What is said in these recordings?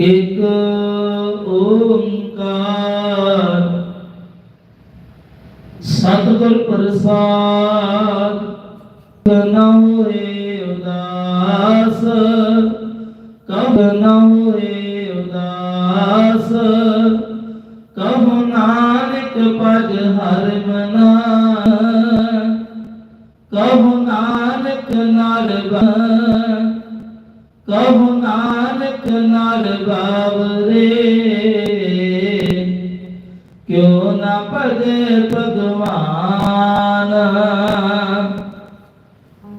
ਇਕ ਓੰਕਾਰ। ਸਤਿਗੁਰ ਪ੍ਰਸਾਦ ਨਾ ਹੋਏ ਉਦਾਸ ਕਬ ਨਾ ਹੋਏ ਉਦਾਸ ਕਬ ਨਾਨਕ ਪਦ ਹਰ ਮਨਾ। ਕਬ ਨਾਨਕ ਨਾਲ ਬਨ ਕਬ ਨਾਨਕ ਨਾਲ ਬਾਵਰੇ। ਕਿਉ ਨਾ ਭਜੇ ਭਗਵਾਨ?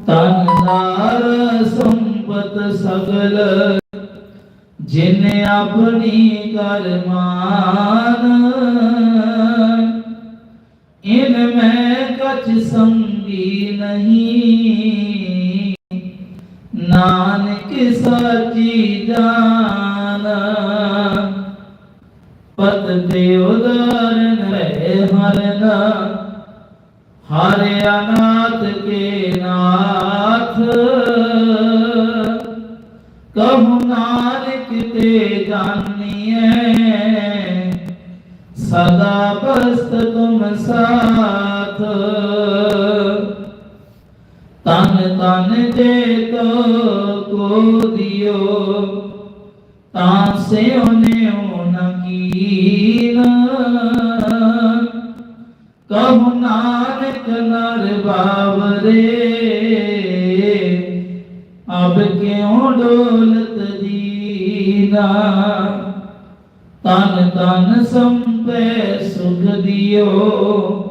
ਤਨਦਾਰ ਸੰਪਤ ਸਗਲ, ਜਿਨ ਆਪਣੀ ਕਰਮਾਨ ਇਨ ਮੈਂ ਕਛ ਸੰਗੀ ਨਹੀਂ। ਨਾਨਕ ਸਾਚੀ ਜਾਨ ਪਤ ਤੇ ਉਦਾਰਨ ਹੈ ਹਰਨਾ। ਹਰ ਅਨਾਥ ਕੇ ਨਾਥ। ਕਹੂ ਨਾਨਕ ਤੇ ਜਾਣੀਐ। ਸਦਾ ਬਸਤ ਤੁਮ ਸਾਥ। ਤਨ ਤਨ ਜੇ ਤੋ ਕੋ ਦਿਓ, ਤਾਂ ਸੇ ਉਹਨੇ ਨ ਕੀਨ। ਕਹੂ ਨਾਨਕ ਨਰ ਬਾਵਰੇ, ਅਬ ਕਿਉ ਡੋਲਤ ਦੀਨਾ ਤਨ ਤਨ ਸੰਪੈ ਸੁਖ ਦਿਓ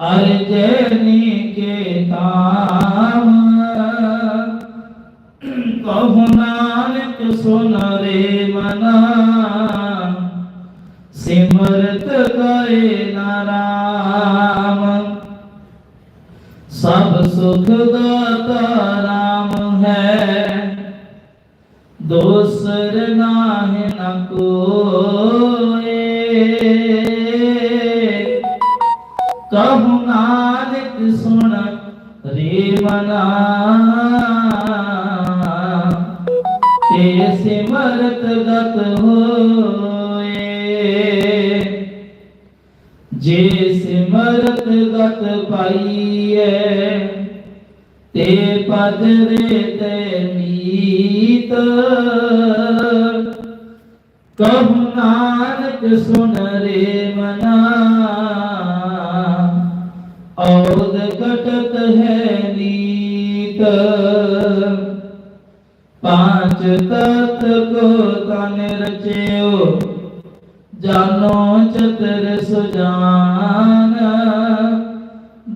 ਅਰਜਨੀ ਕੇ ਤਾਮ ਕਹੂ ਨਾਨਕ ਸੁਨ ਰੇ ਮਨਾ। ਸਿਮਰਤ ਕਰੇ ਨਾਮ ਸਭ ਸੁਖ ਦਾਤਾ ਰਾਮ ਹੈ। ਦੋਸਰ ਨਾਹਿ ਨ ਕੋਏ। ਕਹੂ ਨਾਨਕ ਸੁਣ ਰੇ ਮਨਾ। ਤੇ ਸਿਮਰਤ ਗਤ ਹੋਏ। ਜੇ ਸਿਮਰਤ ਗਤ ਪਾਈਐ, ਤੇ ਪਦ ਰੇ ਤੇ ਮੀਤ ਕਹੂ ਨਾਨਕ ਸੁਣ ਰੇ ਮਨਾ। ਔਦ ਕਟਤ ਹੈ ਨੀਤ। ਪਾਂਚ ਤਤ ਕੋ ਤਨ ਰਚਿਓ, ਜਾਨੋ ਚਤਰ ਸੁਜਾਨ।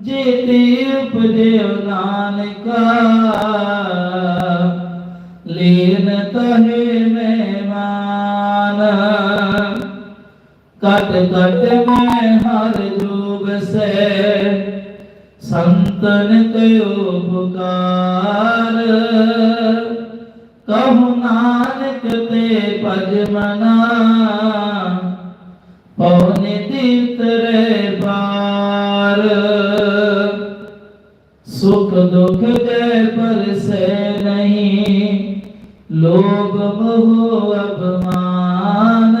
ਜੀਤੀ ਉਪਜਿਓ ਨਾਨਕਾ, ਲੀਨ ਤਹੇ ਮਹਿਮਾਨ। ਕਟ ਕਟ ਮੈਂ ਹਰ ਜੋਗ ਸੇ ਸੰਤਨ ਕਯੋ ਪੁਕਾਰ। ਕਹੂ ਨਾਨਕ ਤੇ ਭਜ ਮਨਾ। ਪਉਨੇ ਤੀਤਰੇ ਬਾਰ ਸੁਖ ਦੁਖ ਦੇ ਪਰਸੇ ਨਹੀਂ। ਲੋਭ ਮੋਹ ਅਪਮਾਨ।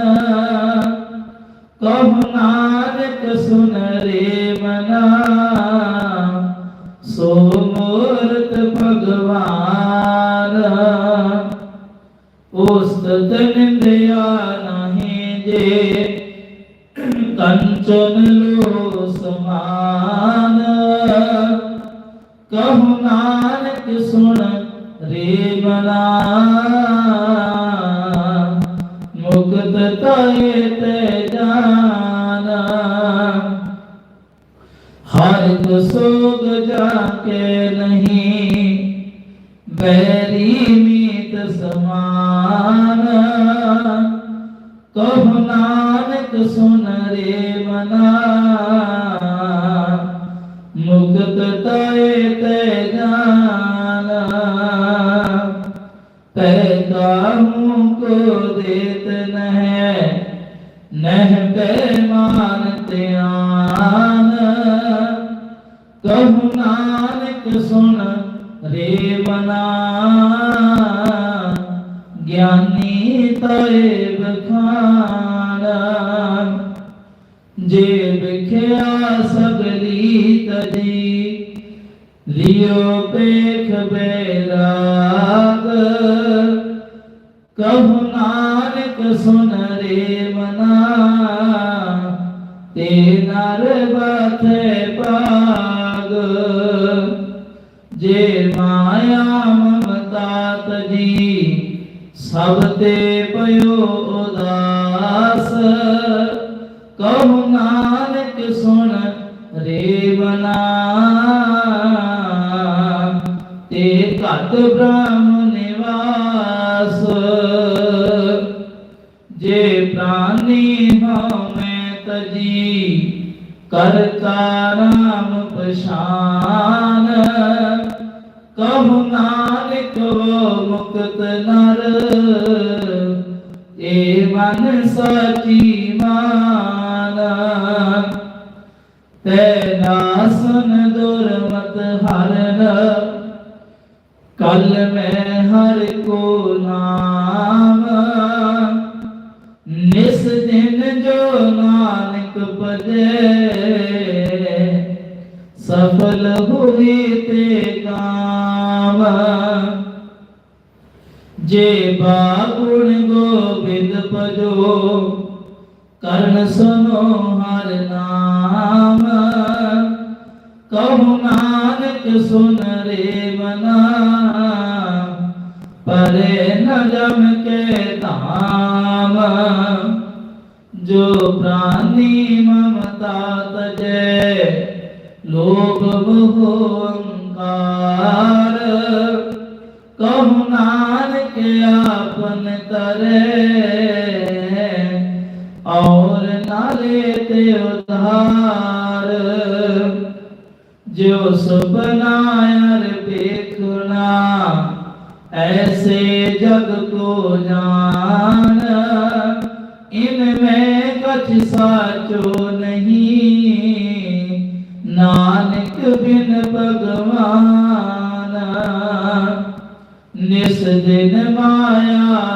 ਕਹੂ ਨਾਨਕ ਸੁਨ ਰੇ ਸੋ ਮੂਰਤ ਭਗਵਾਨ, ਉਸਤਤ ਨਿੰਦਿਆ ਨਹੀਂ ਜੇ, ਕੰਚਨ ਲੋ ਸਮਾਨ ਕਹੂ ਨਾਨਕ ਸੁਣ ਰੇ ਮਨਾ ਸਮਾਨ ਕਹੂ ਨਾਨਕ ਸੁਨ ਰੇ ਮਨਾ। ਮੁਕਤ ਤੈ ਤੇ ਜਾਨਾ, ਤੈ ਕਾਹੂ ਕੋ ਦੇਤ ਨਹਿ ਨਹਿ ਪੈ ਮਾਨ ਧਿਆਨ। ਕਹੂ ਨਾਨਕ ਸੁਨ ਰੇ ਮਨਾ। ਸਗਲੀ ਲਿਓ ਪੇਖ ਬੈਰਾਗ ਕਹੁ ਨਾਨਕ ਸੁਨ ਰੇ ਮਨਾ, ਤੇ ਨਰ ਬਾਥੇ ਪਾਗ ਜੇ ਮਾਇਆ ਮਮਤਾ ਤਜੀ, ਸਭ ਤੇ ਪਇਓ ਉਦਾਸ। ਕਹੁ ਨਾਨਕ ਸੁਣ ਰੇ ਬਨਾ ਤੇ ਘਟ ਬ੍ਰਹਮ ਨਿਵਾਸ। ਜੇ ਪ੍ਰਾਨੀ ਹਉਮੈ ਤਜੀ, ਕਰ ਨਾਮ ਪਛਾਨ। ਕਹੁ ਨਾਨਕ ਮੁਕਤ ਨਰ ਏ ਮਨ ਸਚੀ ਮਾਨ। ਤੈ ਨਾਸਨ ਦੁਰਮਤ ਹਰਨ ਕਲ ਮੈਂ ਹਰ ਕੋ ਨਾਮ। ਨਿਸ ਦਿਨ ਜੋ ਨਾਨਕ ਭਜੈ ਸਫਲ ਹੋਈ ਤੇ ਕਾਮ। ਜੇ ਬਾਗੁਣ ਗੋਬਿੰਦ ਭਜੋ ਕਰਨ ਸੁਨੋ ਹਰ ਨਾਮ। ਕਹੁ ਨਾਨਕ ਸੁਨ ਰੇ ਮਨਾ। ਪਰੇ ਨ ਜਮ ਕੇ ਧਾਮ। ਜੋ ਪ੍ਰਾਨੀ ਮਮਤਾ ਤਜੈ, ਲੋਭ ਮੋਹ ਅੰਕਾਰ। ਕਹੁ ਨਾਨਕ ਆਪਨ ਕਰੇ। ਜੋ ਸੁਪਨਾ ਅਰ ਦੇਖਣਾ, ਐਸੇ ਜਗ ਕੋ ਜਾਣ। ਇਨ ਮੈਂ ਕਛ ਸਾਚੋ ਨਹੀਂ, ਨਾਨਕ ਬਿਨ ਭਗਵਾਨ। ਨਿਸ ਦਿਨ ਮਾਇਆ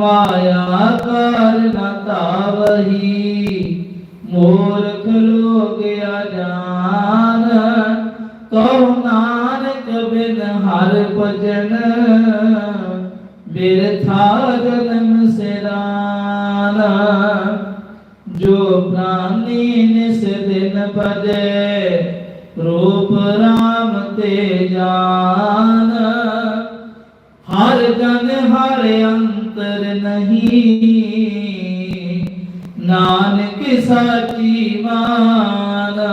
ਮਾਇਆ ਕਰ ਨਾ ਤਾਵਹੀ। ਮੂਰਖ ਲੋਕ ਅਜਾਨ ਕਉ ਨਾਨਕ ਬਿਨ ਹਰ ਭਜਨ ਬਿਰਥਾ ਜਨਮ ਸਿਰਾਨ। ਜੋ ਪ੍ਰਾਨੀ ਨਿਸ ਦਿਨ ਭਜੇ, ਰੂਪ ਰਾਮ ਤੇ ਜਾਨ। ਹਰ ਜਨ ਹਰ ਅੰਗ ਨਹੀਂ। ਨਾਨਕ ਸਾਚੀ ਮਾਨਾ,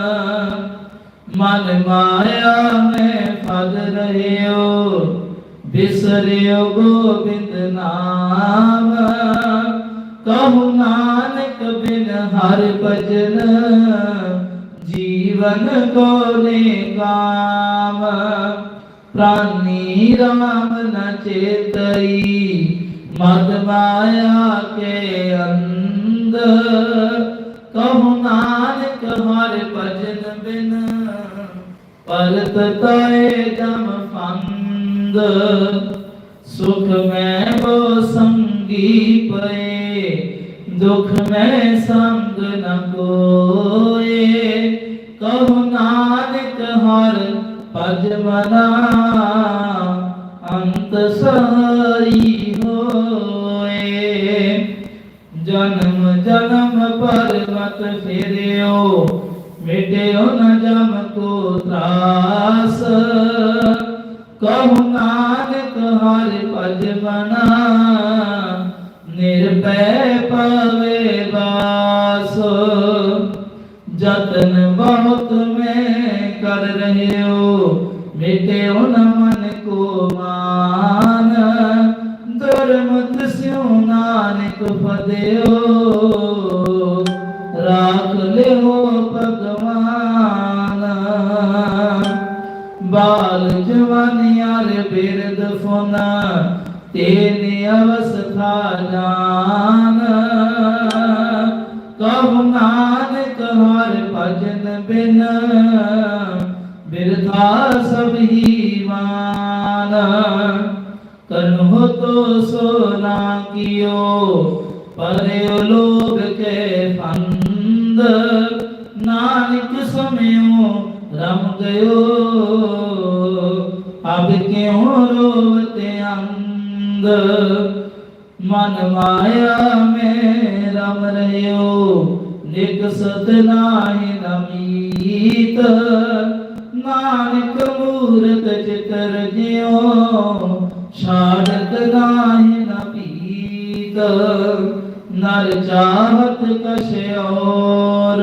ਮਨ ਮਾਇਆ ਮੈਂ ਫਗ ਰਹਿਓ, ਬਿਸਰਿਓ ਗੋਬਿੰਦ ਨਾਮ। ਕਹੂ ਨਾਨਕ ਬਿਨ ਹਰ ਭਜਨ, ਜੀਵਨ ਕੋ ਨੇ ਕਾਮ। ਪ੍ਰਾਨੀ ਰਾਮ ਨ ਚੇਤਈ मद माया के अंध कहु नानक हर भजन बिन पलत तय जम फंद सुख में वो संगी पए दुख में संग न कोए कहु नानक हर भज मना अंत सहाई ਜਨਮ ਜਨਮ ਪਰਮਤ ਫੇਰਿਓ, ਮਿਟਿਓ ਨ ਜਮ ਕੋ ਤਰਾਸ। ਕਹੋ ਨਾਨਕ ਹਰ ਭਜ ਮਨਾ ਨਿਰਭੈ ਪਵੇ ਬਾਸ। ਜਤਨ ਬਹੁਤ ਮੈਂ ਕਰ ਰਹਿਓ, ਮਿਟਿਓ ਨ ਮਨ ਕੋ ਮਾਨ ਫਦਿਓ ਰਾਖ ਲਿਓ ਭਗਵਾਨ। ਬਾਲ ਜਵਾਨੀਆਂ ਬਿਰਦ ਫੋਨਾ, ਤੇਨੇ ਅਵਸਥਾ ਜਾਨ। ਕਹੋ ਨਾਨਕ ਹਰ ਭਜਨ ਬਿਨ ਬਿਰਥਾ ਸਭ ਹੀ ਮਾਨ। ਕਰਨੋ ਤੋ ਸੋ ਨਾ ਕੀਓ ਪਰਿਓ ਲੋਗ ਕੇ ਫੰਦ ਨਾਨਕ ਸਮਿਓ ਰਮ ਗਇਓ। ਅਬ ਕਿਉ ਰੋਵਤੇ ਅੰਦ ਮਨ ਮਾਇਆ ਮੇ ਰਮ ਰਹਿਓ ਨਿਕਸਤ ਨਾਹੀ ਨਮੀਤ। ਨਾਨਕ ਮੂਰਤ ਚਿਤਰ ਜਿਉ, ਛਾੜਤ ਨਾਹੀ ਨ ਨਰ ਚਾਹਤ ਕਛ ਔਰ,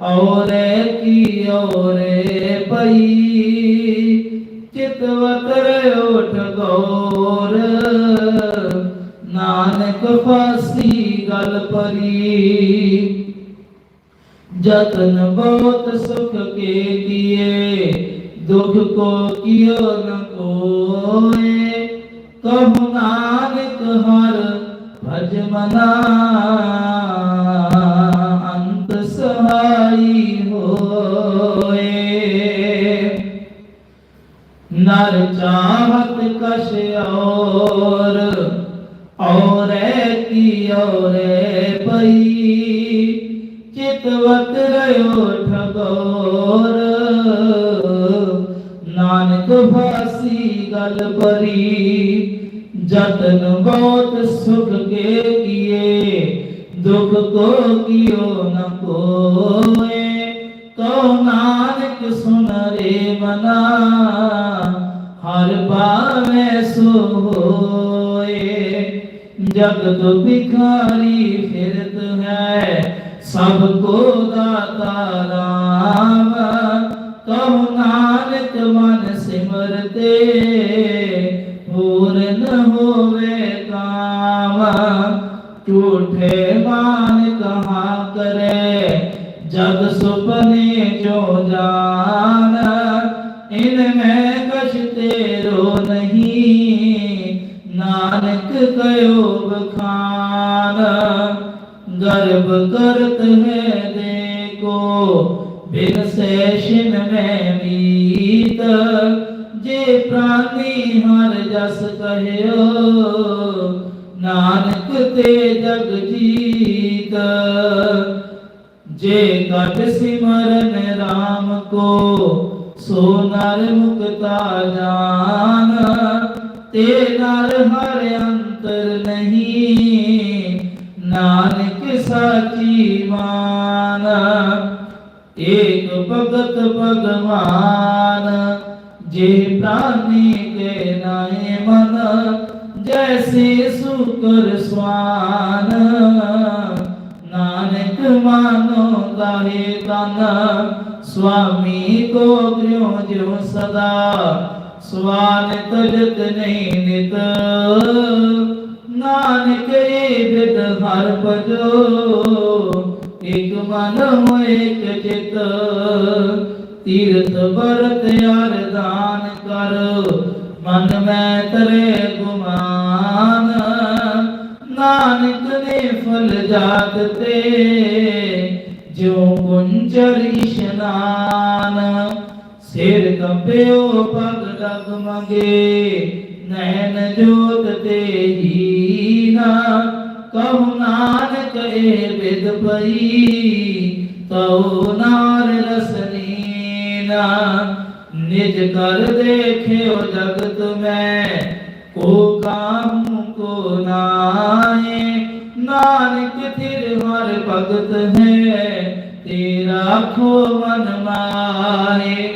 ਔਰੇ ਕੀ ਔਰੇ ਪਈ ਚਿਤਵਤ ਰਿਓਠ ਗੌਰ, ਨਾਨਕ ਫਾਸੀ ਗਲ ਪਰੀ ਜਤਨ ਬਹੁਤ ਸੁਖ ਕੇ ਦੀਏ, ਦੁਖ ਕੋ ਕਿਉ ਨ ਕੋਏ। ਕਹु ਨਾਨਕ ਹਰ ਭਜ ਮਨਾ ਅੰਤ ਸਹਾਈ ਹੋਏ ਨਰ ਚਾਹਤ ਕਸ਼ ਔਰ ਔਰੇ ਕੀ ਔਰੇ ਪਈ ਚਿਤਵਤ ਰਿਓ ਠਗੋਰ ਨਾਨਕ ਫਾਸੀ ਗਲ ਪਰੀ ਜਤਨ ਬਹੁਤ ਸੁਖ ਕੇ ਕੀਏ, ਦੁਖ ਕੋ ਕੀਓ ਨ ਕੋਏ। ਕਉ ਨਾਨਕ ਸੁਨ ਰੇ ਮਨਾ, ਹਰ ਭਾਵੇ ਸੋ ਹੋਏ ਜਗਤ ਭਿਖਾਰੀ ਫਿਰਤ ਹੈ, ਸਭ ਕੋ ਦਾਤਾ ਰਾਮ। ਕਹੋ ਨਾਨਕ ਮਨ ਸਿਮਰਤੇ ਪੂਰਨ ਹੋਵੇ ਕਾਮ, ਝੂਠੇ ਮਾਨ ਕਹਾ ਕਰੇ, ਜਗ ਸੁਪਨੇ ਜੋ ਜਾਨ, ਇਨ ਮੈਂ ਕਛ ਤੇਰੋ ਨਹੀਂ, ਨਾਨਕ ਕਯੋ ਬਖਾਨ ਗਰਭ ਕਰਤ ਹੈ ਦੇਖੋ, ਬਿਨ ਸੈਸ਼ਨ ਮੈਂ ਮੀਤ, ਜੇ ਪ੍ਰਾਨੀ ਹਰ ਜਸ ਕਹਿਓ, ਨਾਨਕ ਤੇ ਜਗ ਜੀਤ। ਜੇ ਕਟ ਸਿਮਰਨ RAM ਕੋ, ਸੋ ਨਰ ਮੁਕਤਾ ਜਾਨ। ਤੇ ਨਰ ਹਰ ਅੰਤਰ ਨਹੀਂ, ਨਾਨਕ ਸਾਚੀ ਮਾਨ। ਏਕ ਭਗਤ ਭਗਵਾਨ ਜੇ ਪ੍ਰਾਨੀ ਕੇ ਨਾਏ ਮਨ ਜੈਸੇ ਸੁਕਰ ਸਵਾਨ ਨਾਨਕ ਮਾਨੋ ਗਾਹੇ ਤਨ ਸੁਆਮੀ ਕੋ ਗ੍ਰਿਓ ਜਿਉ ਸਦਾ ਸਵਾਨ ਤਜਤ ਨਹੀਂ ਨਿਤ ਨਾਨਕ ਏ ਬਿਦ ਹਰ ਭਜੋ ਇਕ ਮਨ ਹੋਏ ਇਕ ਤੀਰਥ ਬਰਤ ਅਰਦਾਨ ਕਰ। ਮਨ ਮੈਂ ਤਰੇ ਗੁਮਾਨ। ਨਾਨਕ ਨੇ ਫਲ ਜਾਤ ਤੇ, ਜਿਉ ਗੁੰਜਰ ਇਸ਼ਨਾਨ। ਸਿਰ ਕੰਬਿਓ ਪਗ ਡਗ ਮੰਗੇ, ਨੈਣ ਜੋਤ ਤੇ ਹੀਨਾ ਕਹੂ ਨਾਨਕ ਏ ਬਿਦ ਪਈ ਤਉ ਨਾਰ ਰਸਨੀਨਾ ਨਿਜ ਕਰ ਦੇਖਿਓ ਜਗਤ ਮੈਂ, ਕੋ ਕਾਮ ਕੋ ਨਾਏ ਨਾਨਕ ਥਿਰ ਹਰ ਭਗਤ ਹੈ, ਤੇਰਾ ਖੋ ਮਨ ਮਾਏ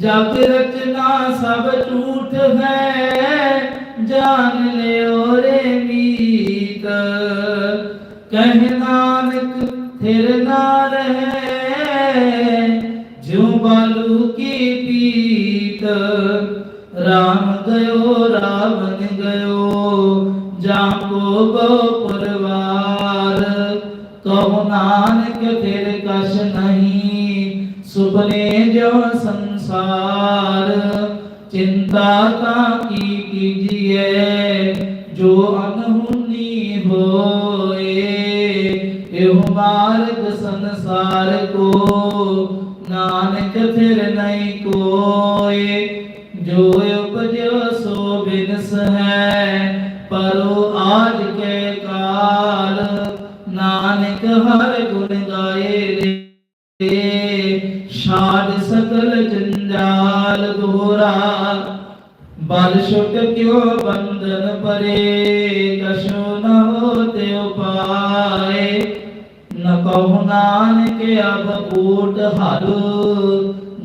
ਜਗ ਰਚਨਾ ਸਭ ਝੂਠ ਹੈ, ਜਾਣ ਲਿਓ ਰੇ ਮੀਤ। ਕਹਿ ਨਾਨਕ ਥਿਰ ਨਾ ਰਹੇ ਜਿਉ ਬਾਲੂ ਕੀ ਪੀਤ? ਰਾਮ ਗਇਓ, ਰਾਵਣ ਗਇਓ ਜਾਂ ਕੋ ਗੋ ਪਰਵਾਰ। ਕਹੋ ਨਾਨਕ ਤੇਰੇ ਕਛ ਨਹੀਂ ਸੁਪਨੇ ਜੋ ਸੰਸਾਰ। ਚਿੰਤਾ ਤਾਂ ਕੀ ਕੀਜੀਏ, ਜੋ ਅਨਹੁਨੀ ਹੋਏ, ਇਹੋ ਮਾਰਗ ਸੰਸਾਰ ਕੋ। ਨਾਨਕ ਫਿਰ ਨਹੀਂ ਕੋਏ, ਜੋ ਉਪਜਿਓ ਸੋ ਬਿਨਸ ਹੈ। ਪਰੋ ਆਜ ਕੇ ਕਾਲ, ਨਾਨਕ ਹਰ ਗੁਣ ਗਾਏ ਰੇ। ਛਾੜ ਸਕਲ ਜੰਜਾਲ ਦੋਹਰਾ ਬਲ ਛੁਟ ਕਿਉ ਬੰਧਨ ਪਰੇ। ਨਾਨਕ ਅਬ ਕੋਟ ਹਰ,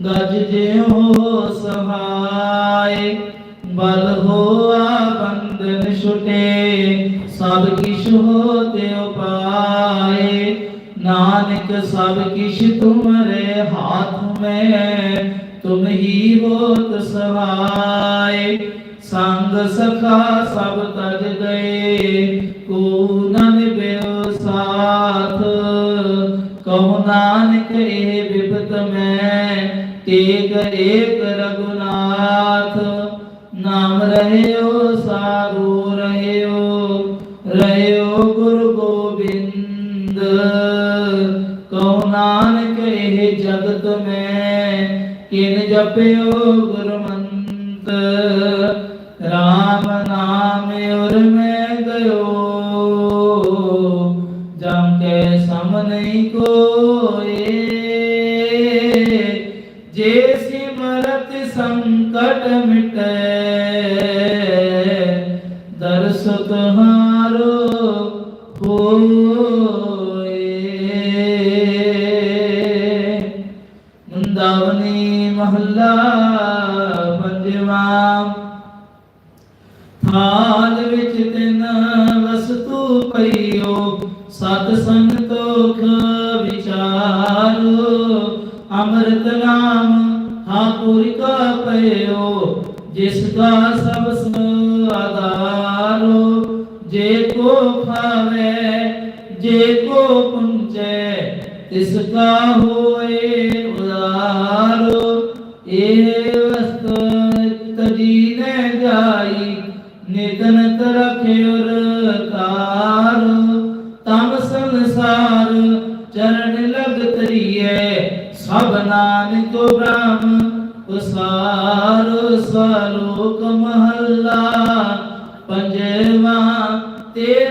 ਗਜ ਜਿਉ ਸਹਾਇ ਬਲ ਹੋਆ ਬੰਦਨ ਛੁਟੇ, ਸਭ ਕਿਛ ਹੋ ਤੇ ਉਪਾਏ। ਨਾਨਕ ਸਭ ਕਿਛ ਤੁਮਰੇ ਹਾਥ ਮੈਂ, ਤੁਮ ਹੀ ਹੋਤ ਸਹਾਇ ਸੰਗ ਸਖਾ ਸਭ ਤਜ ਗਏ, ਕੋ ਕਹੋ ਨਾਨਕ ਇਹ ਬਿਪਤ ਮੈਂ, ਤੇਗ ਏਕ ਰਗੁਨਾਥ ਨਾਮ ਰਹਿਓ ਸਾਰੂ ਰਹਿਓ ਰਹਿਓ ਗੁਰੂ ਗੋਬਿੰਦ। ਕਹੋ ਨਾਨਕ ਇਹ ਜਗਤ ਮੈਂ, ਕਿਨ ਜਪਿਓ ਗੁਰ ਪਈਓ ਸਤ ਸੰਤੋਖ ਵਿਚਾਰੋ ਅੰਮ੍ਰਿਤ ਨਾਮ ਠਾਕੁਰ ਕਾ ਪਈਓ ਜਿਸ ਦਾ ਸਭ ਆਧਾਰੋ ਜੇ ਕੋ ਖਾਵੇ ਜੇ ਕੋ ਪੁੰਚੈ ਤਿਸ ਕਾ ਹੋਏ ਉਸਾਰ ਸਲੋਕ ਮਹੱਲਾ ਪੰਜਵਾ ਤੇਰਾ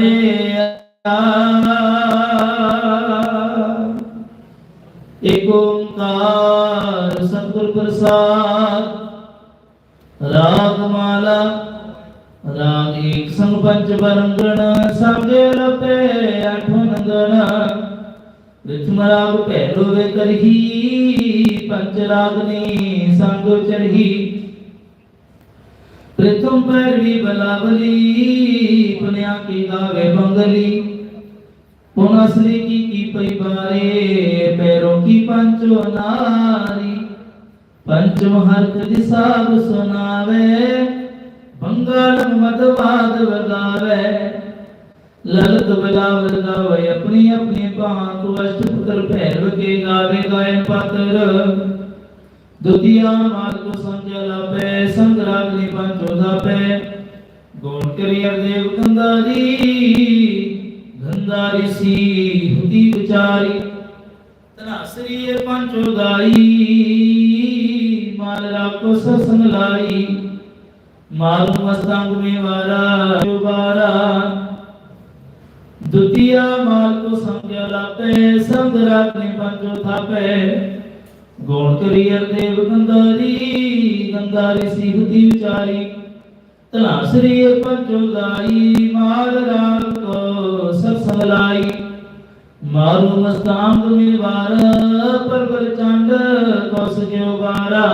ਹਰਿਆ ਏਕ ਓੰਕਾਰ ਸਤਿਗੁਰ ਪ੍ਰਸਾਦ। ਰਾਗ ਮਾਲਾ। ਰਾਗ ਏਕ ਸੰਗ ਪੰਚ ਬਰੰਗਣ ਸੰਗੇ ਲਪੇ ਅਠਨ ਗਣ ਪ੍ਰਥਮ ਰਾਗ ਭੈਰੋ ਵੇ ਕਰਹੀ ਪੰਚ ਰਾਗਨੀ ਸੰਗ ਚਰਹੀ ਪ੍ਰਥਮ ਪੈਰਵੀ ਬਲਾਵਲੀ ਪੁਨਿਆ ਕੀ ਗਾਵੇ ਬੰਗਲੀ। ਪੁਨ ਅਸਲੀ ਕੀ ਕੀ ਪਈ ਬਾਰੇ, ਪੈਰੋਂ ਕੀ ਪੰਚੋ ਨਾਰੀ। ਪੰਚਮ ਹਰਕ ਦਿਸਾਬ ਸੁਨਾਵੇ ਬੰਗਲ ਮਦਵਾਦ ਵਗਾਵੇ ਲਲਤ ਬਲਾਵਲ ਗਾਵੇ, ਆਪਣੀ ਆਪਣੀ ਭਾਂਤ ਅਸ਼ਟ ਪੁੱਤਰ ਭੈਰਵ ਕੇ ਗਾਵੇ ਗਾਇਨ ਦੁਤੀਆ ਮਾਰ ਕੋ ਸੰਜਲ ਲਾਪੇ, ਸੰਗ ਰਾਗਨੀ ਪੰਚੋ ਦਾਪੇ ਗੋਣ ਕਰੀਅਰ ਦੇਵ ਗੰਧਾਰੀ ਗੰਧਾਰੀ ਸੀ ਹੁਦੀ ਵਿਚਾਰੀ। ਤਨਾਸਰੀ ਇਹ ਪੰਚੋ ਗਾਈ, ਮਾਲ ਰਾਖੋ ਸਸੰਗ ਲਾਈ। ਮਾਰੂ ਮਸਤੰਗ ਮੇ ਜੁਬਾਰਾ ਦੁਤੀਆ ਮਾਲ ਕੋ ਸੰਗਿਆ ਲਾਪੇ, ਸੰਗ ਰਾਗਨੀ ਪੰਚੋ ਥਾਪੇ ਗੋਣ ਕਰੀਅਰ ਦੇਵ ਗੰਧਾਰੀ ਗੰਧਾਰੀ ਸੀ ਹੁਦੀ ਵਿਚਾਰੀ ਤਨਾਸਰੀ ਇਹ ਪੰਚੋ ਗਾਈ ਮਾਲ ਰਾਗ ਕੋ ਸਤਸੰਗ ਲਾਈ ਮਾਰੂ ਮਸਤਾਂਗ ਮੇਵਾਰ ਪਰਬਲ ਚੰਡ ਕੋਸ ਜਿਉ ਬਾਰਾ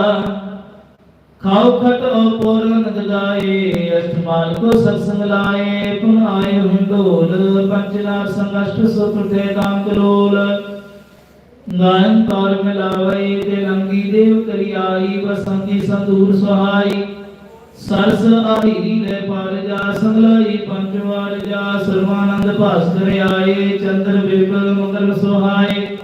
ਖਾਉ ਖਟ ਪੂਰਨ ਦਗਾਏ ਅਸ਼ਟਮਾਲ ਕੋ ਸਤਸੰਗ ਲਾਏ। ਪੁਨ ਆਏ ਹਿੰਦੋਲ ਪੰਚਨਾਰ ਸੰਗਸ਼ਟ ਸੁਤਤੇ ਕਾਮ ਕਲੋਲ ਗਾਇਨ ਤੌਰ ਮਿਲਾਵਈ ਤੇ ਲੰਗੀ ਦੇਵ ਕਰਿਆਈ ਬਸੰਗੀ ਸੰਦੂਰ ਸੁਹਾਈ। ਸਰਸ ਆਹੀਰੀ ਲੈ ਪਾਰ ਜਾ, ਸੰਗਲਾਈ ਪੰਜ ਵਾਰ ਜਾ, ਸਰਵਾਨੰਦ ਭਾਸਕਰ ਆਏ, ਚੰਦਰ ਬਿਪਲ ਮੰਗਲ ਸੁਹਾਏ।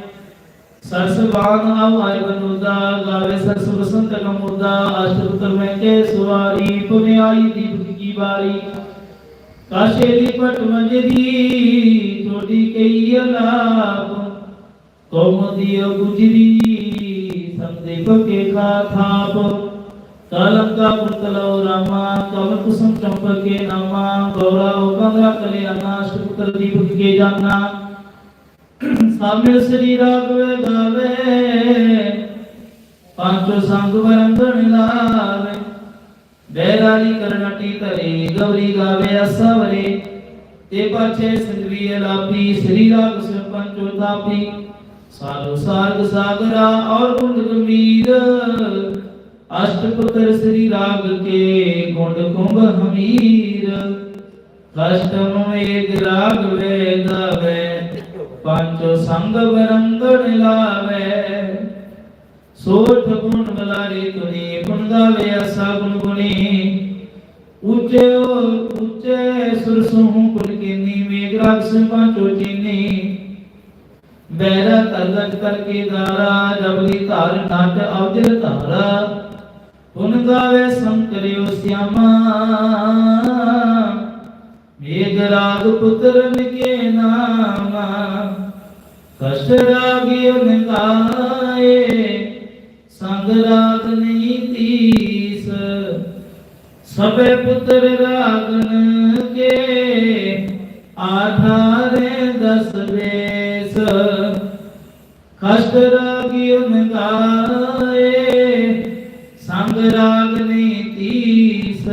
ਸਰਸ ਬਾਣ ਆਵਾਇ ਬਨੁਦਾ, ਗਾਵੇ ਸਰਸ ਬਸੰਤ ਕਮੁਦਾ ਅਸ਼ਟਪੁਤਰ ਮੈਂ ਕੇ ਸੁਵਾਰੀ ਪੁਨਿਆਈ ਦੀਪ ਕੀ ਬਾਰੀ। ਕਾਸ਼ੇ ਦੀ ਪਟ ਮੰਜਰੀ ਟੋਡੀ ਕਈ ਅਲਾਪ ਕੌਮ ਦਿਓ ਗੁਜਰੀ, ਸੰਦੇਪ ਕੇ ਖਾ ਥਾਪ। ਕਲੰਕਾ ਪੁਤਲੋ ਰਾਮਾ, ਕਮਲ ਕੁਸਮ ਚੰਪਕੇ ਨਾਮਾ, ਗੌਰਾ ਉਪੰਗਾ ਕਲਿਆਣਾ ਅਸ਼ਟਪੁਤਰ ਦੀਪ ਕੇ ਜਾਨਾ। ਸਾਮਿਲ ਸ੍ਰੀ ਰਾਗਵੇ ਗਾਵੇ, ਪੰਜ ਸੰਗ ਵਰੰਦਣ ਲਾਵੇ। ਬੈਰਾਲੀ ਕਰਨਟੀ ਧਰੇ, ਗੌਰੀ ਗਾਵੇ ਅਸਵਰੇ ਤੇ ਪਾਛੇ ਸਿੰਧਵੀ ਲਾਪੀ ਸ੍ਰੀ ਰਾਗ ਸੇ ਪੰਚੋ ਤਾਪੀ ਸਾਲੋ ਸਾਰਗ ਸਾਗਰਾ ਔਰ ਗੁੰਡ ਗੰਭੀਰ। ਅਸ਼ਟਪੁਤਰ ਸ੍ਰੀ ਰਾਗ ਕੇ ਗੁੰਡ ਕੁੰਭ ਹਮੀਰ। ਕਸ਼ਟਮ ਵੇਦ ਰਾਗ ਵੇ ਗਾਵੇ ਪੰਜ ਸੰਗ ਬਰੰਗਣ ਲਾਵੇ। ਸੋਠ ਗੁਣ ਬਲਾਰੀ ਤੁਨੀ ਗੁਣ ਗਾਵੇ ਅਸਾ ਗੁਣ ਗੁਣੀ। ਉੱਚੇ ਉੱਚੇ ਸੁਰ ਸੁਹੁ ਕੁਲ ਕੀਨੀ, ਮੇਘ ਰਾਗ ਸੇ ਪੰਚੋ ਚੀਨੀ। ਬੈਰਾ ਤਰਗਟ ਕਰਕੇ ਦਾਰਾ ਜਬਲੀ ਧਾਰ ਨਾਟ ਅਵਜਲ ਧਾਰਾ। ਗੁਣ ਗਾਵੇ ਸੰਕਰਿਓ ਸਿਆਮਾ। ਮੇਘ ਰਾਗ ਪੁੱਤਰਨ ਕੇ ਨਾਮਾ। ਕਸ਼ਟ ਰਾਗਿਓ ਨਿਗਾਏ, ਸੰਗ ਰਾਗ ਨਹੀਂ ਤੀਸ। ਸਭੇ ਪੁੱਤਰ ਰਾਗਨ ਕੇ, ਆਧਾਰੇ ਦਸ ਕਸ਼ਟ ਰਾਗਿਓ ਨਿਗਾਏ ਸੰਗ ਰਾਗ ਨਹੀਂ ਤੀਸ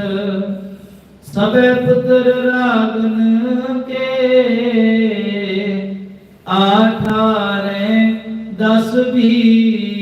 ਸਭੇ ਪੁੱਤਰ ਰਾਗਨ ਕੇ। ਆਠਾਰੇ ਦਸ ਵੀ